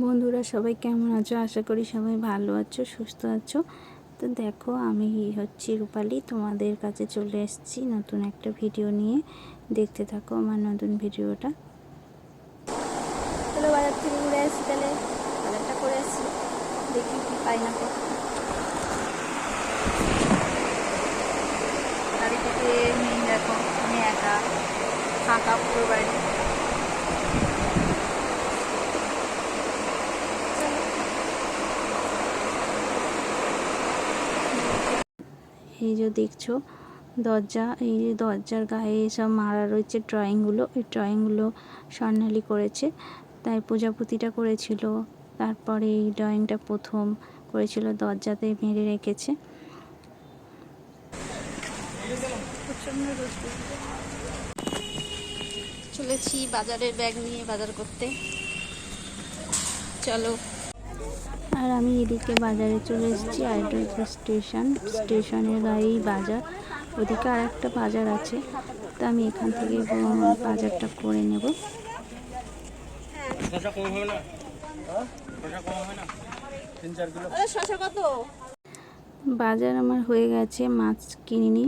বন্ধুরা সবাই কেমন আছো? আশা করি সবাই ভালো আছো, সুস্থ আছো। তো দেখো, আমি হচ্ছি রূপালি, তোমাদের কাছে চলে এসেছি নতুন একটা ভিডিও নিয়ে। দেখতে থাকো আমার নতুন ভিডিওটা। চলো বাজার থেকে ঘুরে আসি তাহলে। বাজারটা করে আসি। দেখি কি পাই না থেকে নিয়ে দেখো, আমি একা, ফাঁকা পুরো বাড়ি। এই যে দেখছ, দরজা, এই যে দরজার গায়ে সব মারা রয়েছে ড্রয়িংগুলো এই ড্রয়িংগুলো স্বর্ণালী করেছে, তাই প্রজাপতিটা করেছিল। তারপরে এই ড্রয়িংটা প্রথম করেছিল, দরজাতে মেরে রেখেছে। চলেছি বাজারের ব্যাগ নিয়ে বাজার করতে। চলো। আর আমি এদিকে বাজারে চলে এসেছি আর এটা হচ্ছে স্টেশন। স্টেশনের গায়েই বাজার। ওদিকে আর একটা বাজার আছে। তো আমি এখান থেকে বাজারটা করে নেব। বাজার আমার হয়ে গেছে মাছ কিনিনি।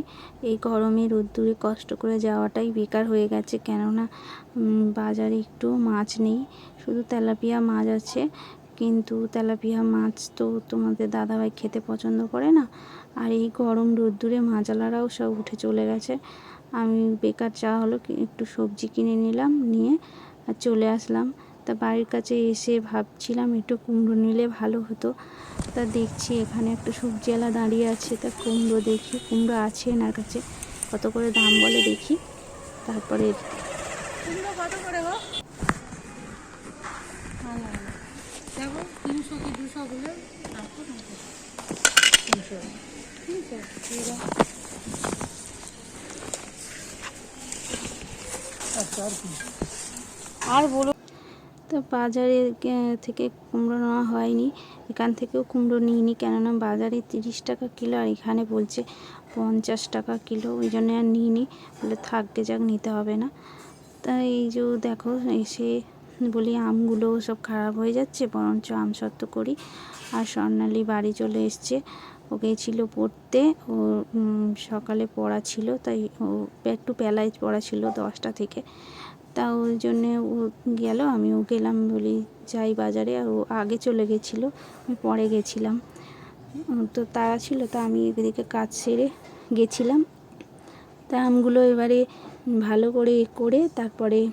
এই গরমে রোদ্দুরে কষ্ট করে যাওয়াটাই বেকার হয়ে গেছে। কেননা বাজারে একটু মাছ নেই। শুধু তেলাপিয়া মাছ আছে। কিন্তু তেলাপিয়া মাছ তো তোমাদের দাদাভাই খেতে পছন্দ করে না। আর এই গরম রোদ্দুরে মাছালারাও সব উঠে চলে গেছে। আমি বেকার চা হলো একটু সবজি কিনে নিলাম, নিয়ে আর চলে আসলাম। তা বাড়ির কাছে এসে ভাবছিলাম একটু কুমড়ো নিলে ভালো হতো। তা দেখছি এখানে একটা সবজিওয়ালা দাঁড়িয়ে আছে। তা কুমড়ো দেখি, কুমড়ো আছে এনার কাছে। কত করে দাম বলে দেখি। তারপরে দেখো তিনশো কি দুশো হলে তিনশো। তিনশো? আর বলো। তো বাজারে থেকে কুমড়ো নেওয়া হয়নি। এখান থেকেও কুমড়ো নিইনি কেননা বাজারে তিরিশ টাকা কিলো আর এখানে বলছে পঞ্চাশ টাকা কিলো। ওই জন্য আর নিইনি। বলে থাকবে যাক নিতে হবে না। তাই এই যে দেখো এসে বলি, আমগুলো সব খারাপ হয়ে যাচ্ছে, বরঞ্চ আম সত্ত্ব করি। আর স্বর্ণালী বাড়ি চলে এসছে। ও গেছিল পড়তে, ও সকালে পড়া ছিল, তাই ও একটু বেলায় পড়া ছিল দশটা থেকে। তা ওই জন্যে ও গেল আমিও গেলাম বলি, যাই বাজারে। আর ও আগে চলে গেছিল, আমি পরে গেছিলাম। তো তারা ছিল, তা আমি এদিকে কাজ সেরে গেছিলাম। তা আমগুলো এবারে ভালো করে করে তারপরে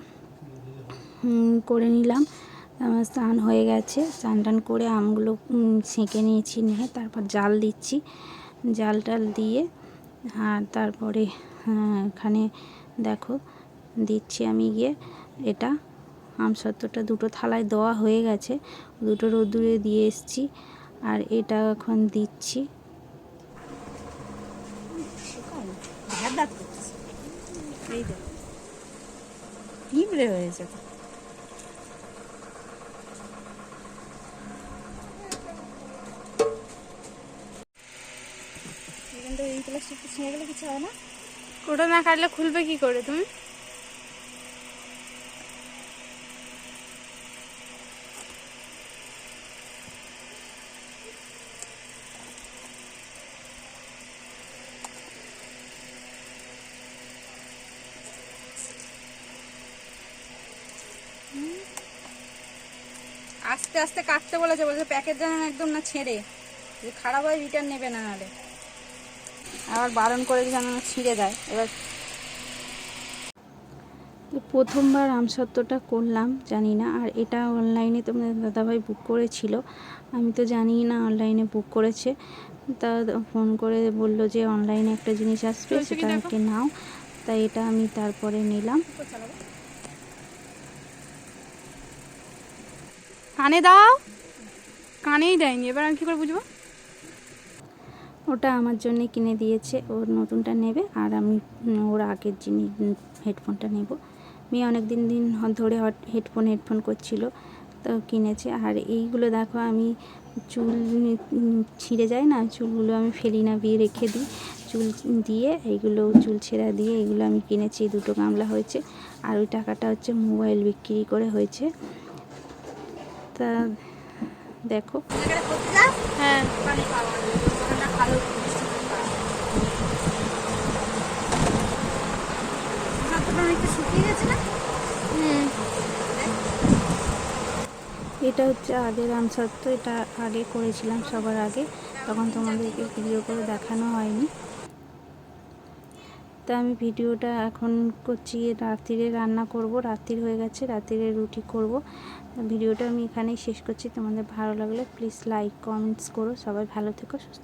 করে নিলাম। স্নান হয়ে গেছে। স্নান টান করে আমগুলো ছেঁকে নিয়েছি নিয়ে তারপর জাল দিচ্ছি। জাল টাল দিয়ে আর তারপরে হ্যাঁ, এখানে দেখো দিচ্ছি আমি গিয়ে এটা। আম আমসত্ত্বটা দুটো থালায় দেওয়া হয়ে গেছে। দুটো রোদ্দুরে দিয়ে এসছি আর এটা এখন দিচ্ছি। হয়েছে তো এখান থেকে এই প্লাস্টিকটা ছিঁড়ে গেলে কিছু হবে না। ওটা না কাটলে খুলবে কি করে তুমি? আস্তে আস্তে কাটতে বলেছে বলছে প্যাকেট যেন একদম না ছেড়ে। যদি খারাপ হয় রিটার্ন নেবে না নাহলে আবার বারণ করে যেন ছিঁড়ে দেয় এবার প্রথমবার আমসত্ত্বটা করলাম জানি না। আর এটা অনলাইনে তোমাদের দাদাভাই বুক করেছিল। আমি তো জানি না অনলাইনে বুক করেছে। তা ফোন করে বলল যে অনলাইনে একটা জিনিস আসবে সেটা আমাকে নাও। তাই এটা আমি তারপরে নিলাম। কানে দাও। কানেই দেয়নি। এবার আমি কি করে বুঝব? ওটা আমার জন্য কিনে দিয়েছে। ওর নতুনটা নেবে আর আমি ওর আগের জিনিস হেডফোনটা নেব। মেয়ে অনেক দিন দিন ধরে হেডফোন হেডফোন করছিল, তো কিনেছে। আর এইগুলো দেখো আমি চুল ছিঁড়ে যায় না, চুলগুলো আমি ফেলি না, বিয়ে রেখে দিই। চুল দিয়ে এইগুলো, চুল ছেঁড়া দিয়ে এগুলো আমি কিনেছি দুটো গামলা হয়েছে। আর ওই টাকাটা হচ্ছে মোবাইল বিক্রি করে হয়েছে। তা দেখো। হ্যাঁ। এটা হচ্ছে আগের আমসত্ব এটা আগে করেছিলাম সবার আগে। তখন তোমাদেরকে ভিডিও করে দেখানো হয়নি। তা আমি ভিডিওটা এখন করছি, রাত্রিরে রান্না করব, রাত্রির হয়ে গেছে, রাত্রিরে রুটি করব। ভিডিওটা আমি এখানেই শেষ করছি। তোমাদের ভালো লাগলে প্লিজ লাইক কমেন্টস করো। সবাই ভালো থেকো, সুস্থ